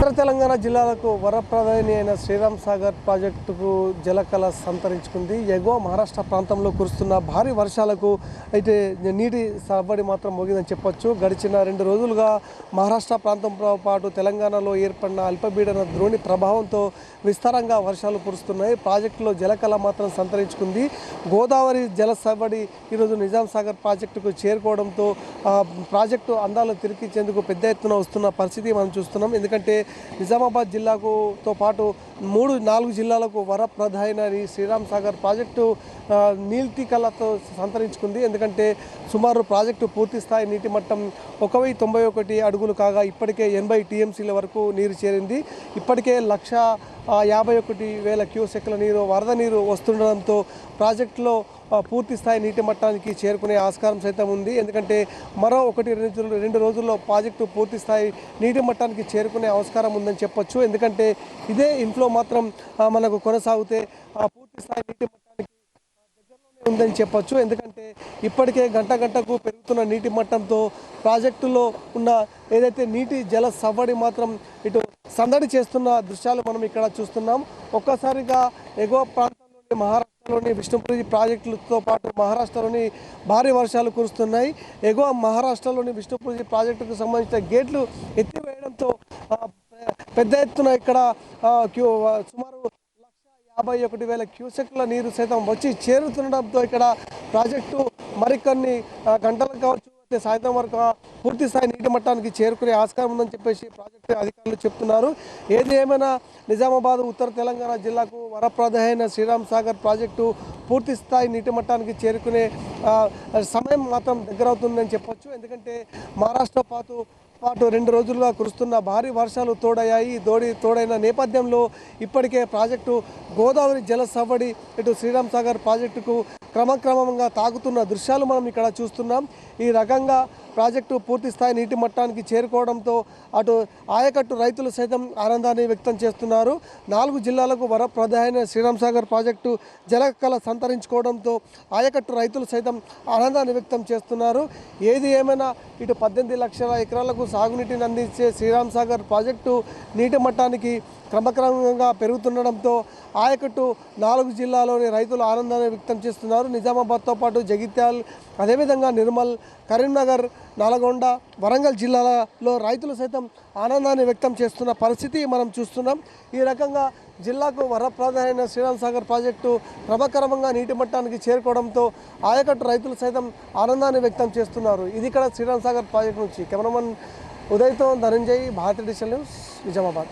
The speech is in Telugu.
ఉత్తర తెలంగాణ జిల్లాలకు వరప్రదాయిని అయిన శ్రీరామ్ సాగర్ ప్రాజెక్టుకు జలకళ సంతరించుకుంది. ఎగువ మహారాష్ట్ర ప్రాంతంలో కురుస్తున్న భారీ వర్షాలకు అయితే నీటి సవ్వడి మాత్రం మోగిందని చెప్పొచ్చు. గడిచిన రెండు రోజులుగా మహారాష్ట్ర ప్రాంతంతో పాటు తెలంగాణలో ఏర్పడిన అల్పపీడన ద్రోణి ప్రభావంతో విస్తారంగా వర్షాలు కురుస్తున్నాయి. ప్రాజెక్టులో జలకళ మాత్రం సంతరించుకుంది. గోదావరి జల సవ్వడి ఈరోజు నిజాం సాగర్ ప్రాజెక్టుకు చేరుకోవడంతో ప్రాజెక్టు అందాలు తిరిగిచ్చేందుకు పెద్ద ఎత్తున వస్తున్న పరిస్థితి మనం చూస్తున్నాం. ఎందుకంటే నిజామాబాద్ జిల్లాకు తో పాటు మూడు నాలుగు జిల్లాలకు వరప్రధాన ఈ శ్రీరామ్ సాగర్ ప్రాజెక్టు ఆ, నీటి కళతో సంతరించుకుంది. ఎందుకంటే సుమారు ప్రాజెక్టు పూర్తి స్థాయి నీటి మట్టం ఒక వెయ్యి తొంభై ఒకటి అడుగులు కాగా ఇప్పటికే ఎనభై టీఎంసీల వరకు నీరు చేరింది. ఇప్పటికే లక్ష యాభై ఒకటి వేల క్యూసెక్ల నీరు వరద నీరు వస్తుండడంతో ప్రాజెక్టులో పూర్తి స్థాయి నీటి మట్టానికి చేరుకునే ఆస్కారం సైతం ఉంది. ఎందుకంటే మరో ఒకటి రెండు రెండు రోజుల్లో ప్రాజెక్టు పూర్తి స్థాయి నీటి మట్టానికి చేరుకునే ఆస్కారం ఉందని చెప్పొచ్చు. ఎందుకంటే ఇదే ఇన్ఫ్లో మాత్రం మనకు కొనసాగితే పూర్తి స్థాయి నీటి మట్టానికి ఉందని చెప్పొచ్చు. ఎందుకంటే ఇప్పటికే గంట గంటకు పెరుగుతున్న నీటి మట్టంతో ప్రాజెక్టులో ఉన్న ఏదైతే నీటి జల సవ్వడి మాత్రం ఇటు సందడి చేస్తున్న దృశ్యాలు మనం ఇక్కడ చూస్తున్నాం. ఒక్కసారిగా ఎగువ ప్రాంతంలోని మహారాష్ట్రలోని విష్ణుపురి ప్రాజెక్టులతో పాటు మహారాష్ట్రలోని భారీ వర్షాలు కురుస్తున్నాయి. ఎగువ మహారాష్ట్రలోని విష్ణుపురి ప్రాజెక్టుకు సంబంధించిన గేట్లు ఎత్తివేయడంతో పెద్ద ఎత్తున ఇక్కడ క్యూ సుమారు లక్ష యాభై ఒకటి వేల క్యూసెక్ల నీరు సైతం వచ్చి చేరుతుండడంతో ఇక్కడ ప్రాజెక్టు మరికొన్ని గంటలు కావచ్చు సాయంత్రం వరకు పూర్తి స్థాయి నీటి మట్టానికి చేరుకునే ఆస్కారం ఉందని చెప్పేసి ప్రాజెక్టు అధికారులు చెప్తున్నారు. ఏది ఏమైనా నిజామాబాద్ ఉత్తర తెలంగాణ జిల్లాకు వరప్రదమైన శ్రీరామ్ సాగర్ ప్రాజెక్టు పూర్తి స్థాయి నీటి మట్టానికి చేరుకునే సమయం మాత్రం దగ్గరవుతుందని చెప్పొచ్చు. ఎందుకంటే మహారాష్ట్ర పాటు పాటు రెండు రోజులుగా కురుస్తున్న భారీ వర్షాలు తోడయ్యాయి. దోడి తోడైన నేపథ్యంలో ఇప్పటికే ప్రాజెక్టు గోదావరి జల సవ్వడి ఇటు శ్రీరామ్ సాగర్ ప్రాజెక్టుకు క్రమక్రమంగా తాగుతున్న దృశ్యాలు మనం ఇక్కడ చూస్తున్నాం. ఈ రకంగా ప్రాజెక్టు పూర్తి స్థాయి నీటి మట్టానికి చేరుకోవడంతో అటు ఆయకట్టు రైతులు సైతం ఆనందాన్ని వ్యక్తం చేస్తున్నారు. నాలుగు జిల్లాలకు వరప్రదాయన శ్రీరామ్ సాగర్ ప్రాజెక్టు జలకళ సంతరించుకోవడంతో ఆయకట్టు రైతులు సైతం ఆనందాన్ని వ్యక్తం చేస్తున్నారు. ఏది ఏమైనా ఇటు పద్దెనిమిది లక్షల ఎకరాలకు సాగునీటిని అందించే శ్రీరామ్ సాగర్ ప్రాజెక్టు నీటి మట్టానికి క్రమక్రమంగా పెరుగుతుండడంతో ఆయకట్టు నాలుగు జిల్లాలోని రైతులు ఆనందాన్ని వ్యక్తం చేస్తున్నారు. నిజామాబాద్తో పాటు జగిత్యాల్ అదేవిధంగా నిర్మల్ కరీంనగర్ నల్గొండ వరంగల్ జిల్లాలలో రైతులు సైతం ఆనందాన్ని వ్యక్తం చేస్తున్న పరిస్థితి మనం చూస్తున్నాం. ఈ రకంగా జిల్లాకు వరప్రదమైన శ్రీరామ్సాగర్ ప్రాజెక్టు క్రమక్రమంగా నీటి మట్టానికి చేరుకోవడంతో ఆయకట్టు రైతులు సైతం ఆనందాన్ని వ్యక్తం చేస్తున్నారు. ఇది ఇక్కడ శ్రీరామ్సాగర్ ప్రాజెక్టు నుంచి. కెమెరామన్ ఉదయ్తో ధనంజయ్ భారతీయ డిజిటల్ న్యూస్ నిజామాబాద్.